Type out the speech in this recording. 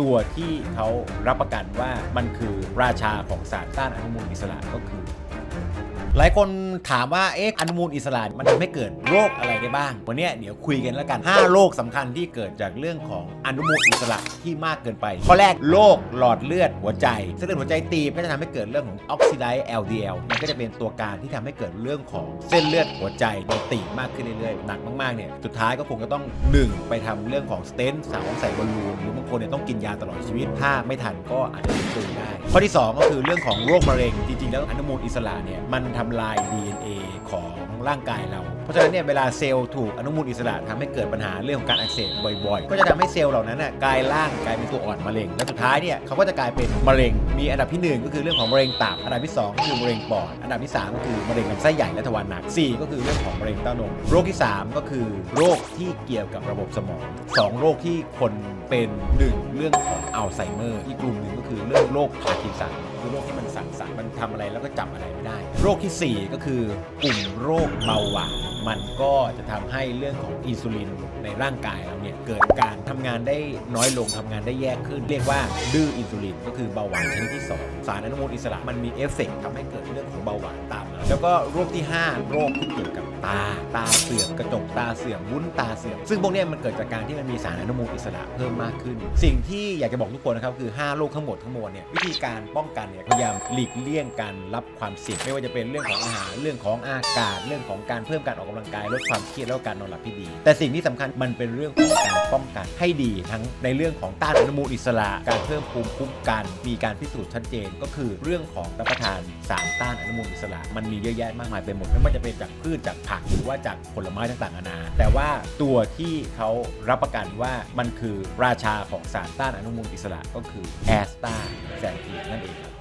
ตัวที่เขารับประกันว่ามันคือราชาของสารต้านอนุมูลอิสระก็คือ หลายคนถามว่าเอ๊ะอนุมูลอิสระมันทำให้เกิดโรคอะไรได้บ้าง วันนี้เดี๋ยวคุยกันแล้วกัน 5 โรคสำคัญที่เกิดจากเรื่องของอนุมูลอิสระที่มากเกินไปข้อแรกโรคหลอดเลือดหัวใจเส้นเลือดหัวใจตีบก็จะทำให้เกิดเรื่องของออกซิไดซ์ LDL มันก็จะเป็นตัวการที่ทำให้เกิดเรื่องของเส้นเลือดหัวใจมันตีบมากขึ้นเรื่อยๆหนักมากๆเนี่ยสุดท้ายก็คงจะต้อง 1 ไปทำเรื่องของสเตนต์สาวใส่บอลลูนหรือบางคนเนี่ยต้องกินยาตลอดชีวิตถ้าไม่ทันก็อาจจะตุยได้ข้อที่ 2 ก็คือเรื่องของโรคมะเร็งจริงๆแล้วอนุมูลอิสระเนี่ยมันททำลาย DNA ของร่างกายเรา เพราะฉะนั้นเนี่ยเวลาเซลล์ถูกอนุมูลอิสระทำให้เกิดปัญหาเรื่องของการอักเสบบ่อยๆ ก็จะทำให้เซลล์เหล่านั้นน่ะกลายร่างกลายเป็นตัวอ่อนมะเร็ง และสุดท้ายเนี่ยเขาก็จะกลายเป็นมะเร็ง มีอันดับที่หนึ่งก็คือเรื่องของมะเร็งตับ อันดับที่สองก็คือมะเร็งปอด อันดับที่สามก็คือมะเร็งลำไส้ใหญ่และทวารหนักสี่ก็คือเรื่องของมะเร็งเต้านม โรคที่สามก็คือโรคที่เกี่ยวกับระบบสมองสองโรคที่คนเป็นหนึ่งเรื่องของอัลไซเมอร์ อีกกลุ่มหนึ่งก็คือเรื่องโรคพาร์กินสัน คือโรคที่มันสั่นสมันทำอะไรแล้วก็จำอะไรไม่ได้ โรคทีสี่ 4 ก็คือกลุ่มโรคเบาหวานมันก็จะทำให้เรื่องของอินซูลินในร่างกายเราเนี่ยเกิดการทำงานได้น้อยลงทำงานได้แย่ขึ้น เรียกว่าดื้ออินซูลินก็คือเบาหวานชนิดที่ 2 สารอนุมูลอิสระมันมีเอฟเฟกต์ทำให้เกิดเรื่องของเบาหวานตามมาแล้วก็โรคที่ 5 โรคที่เกี่ยวกับตา ตาเสื่อมกระจกตาเสื่อมวุ้นตาเสื่อมซึ่งพวกนี้มันเกิดจากการที่มันมีสารอนุมูลอิสระเพิ่มมากขึ้น สิ่งที่อยากจะบอกทุกคนนะครับคือ 5 โรคทั้งหมดทั้งมวลเนี่ยวิธีการป้องกันเนี่ยพยายามหลีกเลี่ยงการรับความเสี่ยงไม่ว่าจะเป็นเรื่องของอาหารเรื่องของอากาศเรื่องของการเพิ่มการออกกำลังกายลดความเครียดแล้วก็การนอนหลับที่ดี แต่สิ่งที่สำคัญมันเป็นเรื่องของการป้องกันให้ดีทั้งในเรื่องของต้านอนุมูลอิสระ การเพิ่มภูมิคุ้มกัน มีการพิสูจน์ชัดเจนก็คือเรื่องของรับประทานสารต้านอนุมูลอิสระ มันมีเยอะแยะมากมายไปหมดไม่ว่าจะเป็นจากพืชจากผักหรือว่าจากผลไม้ต่างๆนานา แต่ว่าตัวที่เขารับประกันว่ามันคือราชาของสารต้านอนุมูลอิสระก็คือแอสตาแซนทีนนั่นเองครับ